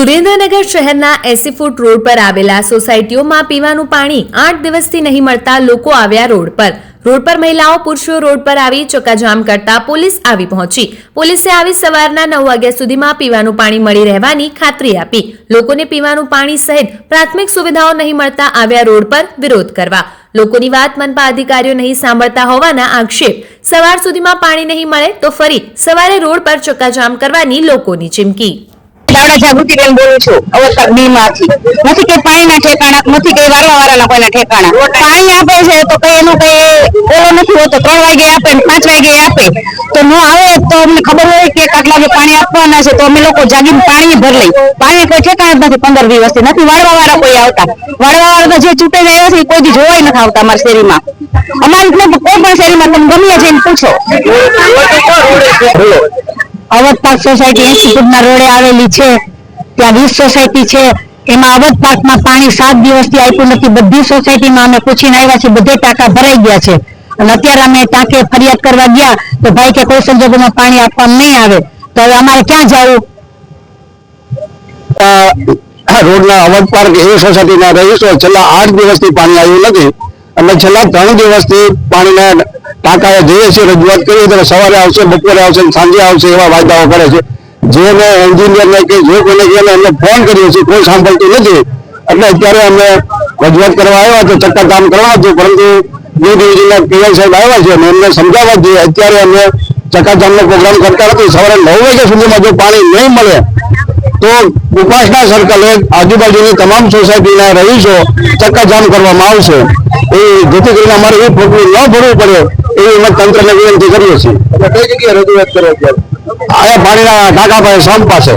સુરેન્દ્રનગર શહેરના એસી foot road પર આવેલા સોસાયટીઓમાં પીવાનું પાણી આઠ દિવસથી નહીં મળતા લોકો આવ્યા રોડ પર. રોડ પર મહિલાઓ પુરુષો રોડ પર આવી ચક્કાજામ કરતા પોલીસ આવી પહોંચી. પોલીસે આવી સવારના નવ વાગ્યા સુધીમાં પીવાનું પાણી મળી રહેવાની ખાતરી આપી. લોકોને પીવાનું પાણી સહિત પ્રાથમિક સુવિધાઓ નહીં મળતા આવ્યા રોડ પર વિરોધ કરવા. લોકોની વાત મનપા અધિકારીઓ નહીં સાંભળતા હોવાના આક્ષેપ. સવાર સુધીમાં પાણી નહીં મળે તો ફરી સવારે રોડ પર ચક્કાજામ કરવાની લોકોની ચીમકી. દાવડા જાગૃતિબેન બોલું છું. અવસર બી માંથી નથી કઈ પાણીના ઠેકાણા, નથી કે વારવા વાળાના કોઈના ઠેકાણા. પાણી આપે છે તો કઈ એનું કઈ ઓલો નથી હોતો. ત્રણ વાગે આપે ને પાંચ વાગે આપે. તો ન આવે તો અમને ખબર હોય કે આટલા વાગે પાણી આપવાના છે તો અમે લોકો જાગીને પાણી ભર લઈ પાણી કોઈ ઠેકાણા નથી પંદર દિવસથી નથી વાળવા વાળા કોઈ આવતા. વાળવા વાળા જે ચૂંટાઈ ગયા છે કોઈ જોવાય નથી આવતા અમારા શેરીમાં. અમારી કોઈ પણ શેરીમાં તમે ગમે જઈને પૂછો. અવધ પાર્ક સોસાયટી એસી ફૂટના રોડે આવેલી છે. ત્યાં વીસ સોસાયટી છે. એમાં અવધ પાર્કમાં પાણી સાત દિવસથી આપ્યું નથી. બધી સોસાયટીમાં અમે પૂછીને આવ્યા છે બધે ટાંકા ભરાઈ ગયા છે. અને અત્યારે અમે ટાંકે ફરિયાદ કરવા ગયા તો ભાઈ કે કોઈ સંજોગોમાં પાણી આપવામાં નહીં આવે. તો હવે અમારે ક્યાં જવું? રોડ રોડના અવધ પાર્ક એવી સોસાયટીના રહીશો. છેલ્લા આઠ દિવસથી પાણી આવ્યું નથી. અને છેલ્લા ત્રણ દિવસથી પાણીના ટાંકાએ જઈએ છીએ, રજૂઆત કરીએ ત્યારે સવારે આવશે, બપોરે આવશે સાંજે આવશે એવા વાયદાઓ કરે છે. જેને એન્જિનિયરને કે જે કોઈને કે એમને ફોન કરીએ છીએ કોઈ સાંભળતું નથી. એટલે અત્યારે અમે રજૂઆત કરવા આવ્યા તો ચક્કર કામ કરવા હતું પરંતુ બે ડિવિઝનના પીઆઈ સાહેબ આવ્યા છે અને એમને સમજાવવા જોઈએ. અત્યારે અમે ચક્કરધામનો પ્રોગ્રામ કરતા નથી. સવારે નવ વાગ્યા સુધીમાં જો પાણી નહીં મળે તો ઉપાસના સર્કલે આજુબાજુની તમામ સોસાયટીના રહીશો ચક્કાજામ કરવામાં આવશે. એ જેથી કરીને અમારે એ ફોટવું ન ભરવું પડે એવી અમે તંત્રને વિનંતી કરીએ છીએ. કઈ જગ્યાએ રજૂઆત કરો આયા પાણીના ટાંકા પાસે સામ પાસે.